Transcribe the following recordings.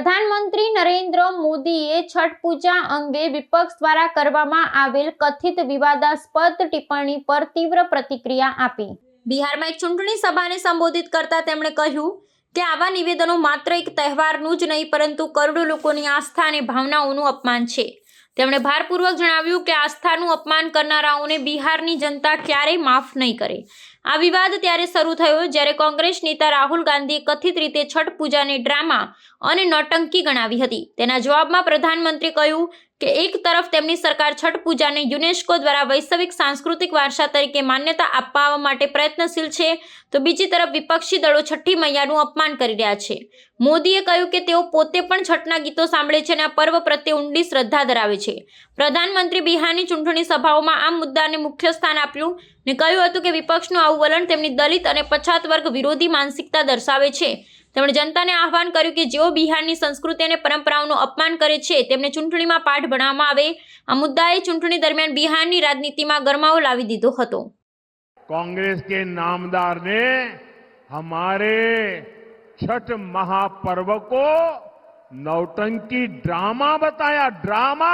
પ્રધાનમંત્રી નરેન્દ્ર મોદીએ છઠ પૂજા અંગે વિપક્ષ દ્વારા કરવામાં આવેલ કથિત વિવાદાસ્પદ ટિપ્પણી પર તીવ્ર પ્રતિક્રિયા આપી. બિહારમાં એક ચૂંટણી સભાને સંબોધિત કરતા તેમણે કહ્યું કે આવા નિવેદનો માત્ર એક તહેવારનું જ નહીં, પરંતુ કરોડો લોકોની આસ્થા અને ભાવનાઓનું અપમાન છે. તેમણે ભારપૂર્વક જણાવ્યું કે આસ્થાનું અપમાન કરનારાઓને બિહારની જનતા ક્યારેય માફ નહીં કરે. આ વિવાદ ત્યારે શરૂ થયો જ્યારે કોંગ્રેસ નેતા રાહુલ ગાંધીએ કથિત રીતે છઠ પૂજાને ડ્રામા અને નોટંકી ગણાવી હતી. તેના જવાબમાં પ્રધાનમંત્રી કહ્યું કે એક તરફ તેમની સરકાર છઠ પૂજાને યુનેસ્કો દ્વારા વૈશ્વિક સાંસ્કૃતિક વારસા તરીકે માન્યતા આપવા માટે પ્રયત્નશીલ છે, તો બીજી તરફ વિપક્ષી દળો છઠ્ઠી મૈયાનું અપમાન કરી રહ્યા છે. મોદીએ કહ્યું કે તેઓ પોતે પણ છઠના ગીતો સાંભળે છે અને આ પર્વ પ્રત્યે ઊંડી શ્રદ્ધા ધરાવે છે. પ્રધાનમંત્રી બિહારની ચૂંટણી સભાઓમાં આ મુદ્દાને મુખ્ય સ્થાન આપ્યું ને કહ્યું હતું કે વિપક્ષનું આવું વલણ તેમની દલિત અને પછાત વર્ગ વિરોધી માનસિકતા દર્શાવે છે તેમણે જનતાને આહવાન કર્યું કે જેઓ બિહારની સંસ્કૃતિ અને પરંપરાઓનું અપમાન કરે છે તેમને ચૂંટણીમાં પાઠ ભણાવવામાં આવે આ મુદ્દાએ ચૂંટણી દરમિયાન બિહારની રાજનીતિમાં ગરમાવો લાવી દીધો હતો कांग्रेस के नामदार ने हमारे छठ महापर्व को नौटंकी ड्रामा बताया ड्रामा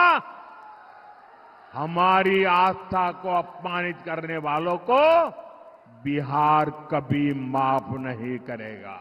हमारी आस्था को अपमानित करने वालों को बिहार कभी माफ नहीं करेगा